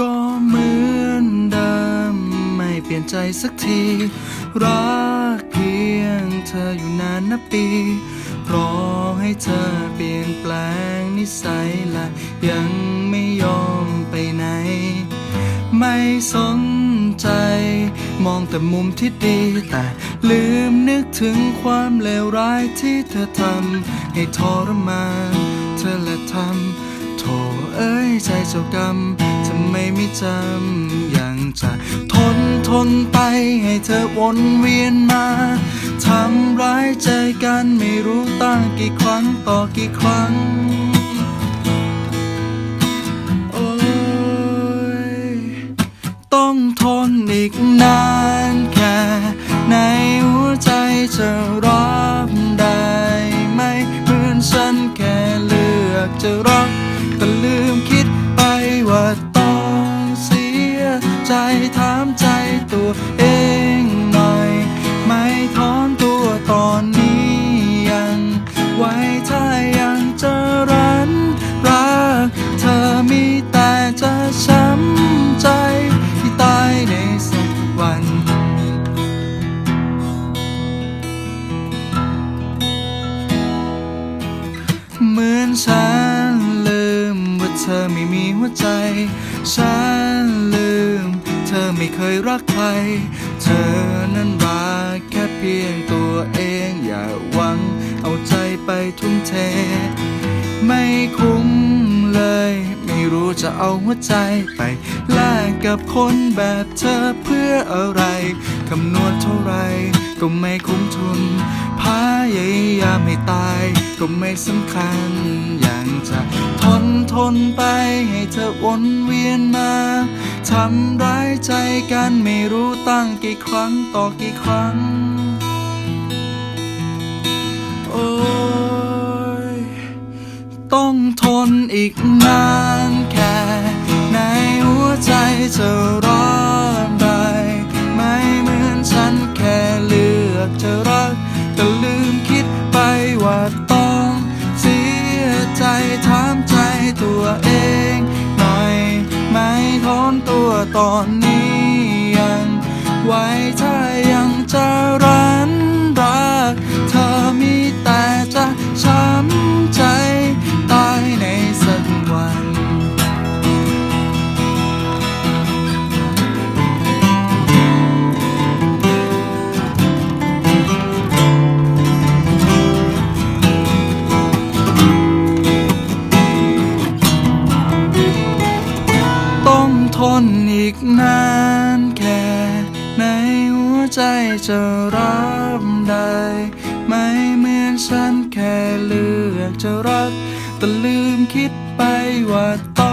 ก็เหมือนเดิมไม่เปลี่ยนใจสักที รักเพียงเธออยู่นานนับปีรอให้เธอเปลี่ยนแปลงนิสัยละยังไม่ยอมไปไหน ไม่สนใจ มองแต่มุมที่ดี แต่ลืมนึกถึงความเลวร้ายที่เธอทำให้ทรมานเธอและทำโถเอ้ยใจเจ้ากรรมทำ จำยังจะทนทนไปให้เธอวนเวียนมาทำร้ายใจกันไม่รู้ตั้งกี่ครั้งต่อกี่ครั้งโอ้ยต้องทนอีกนานแค่ในหัวใจจะรับ ใจถามใจตัวเองหน่อย ไม่ถอนตัวตอนนี้ยัง ไว้ถ้ายังจะรันรัก เธอมีแต่จะช้ำใจที่ตายในสักวันเหมือนฉันลืมว่าเธอไม่มีหัวใจ ฉันลืม เธอไม่เคยรักใคร เธอนั้นรักแค่เพียงตัวเองอย่าหวัง เอาใจไปทุ่มเท ไม่คุ้มเลย ไม่รู้จะเอาหัวใจไปแลกกับคนแบบเธอเพื่ออะไร คำนวณเท่าไรก็ไม่คุ้มทุนพยายามให้ตายก็ไม่สำคัญ อย่างจะทนทนไปให้เธอวนเวียนมา ทำร้ายใจกันไม่รู้ตั้งกี่ครั้งต่อกี่ครั้ง โอ้ย ต้องทนอีกนานแค่ ในหัวใจจะรอดได้ไม่เหมือนฉันแค่เลือกจะรักแต่ลืมคิ อนตัวตอนนี้ยัง ไว้ถ้ายังจะรัก อีกนานแค่ในหัวใจจะรับได้ ไม่เหมือนฉันแค่เลือกจะรัก แต่ลืมคิดไปว่าต้อง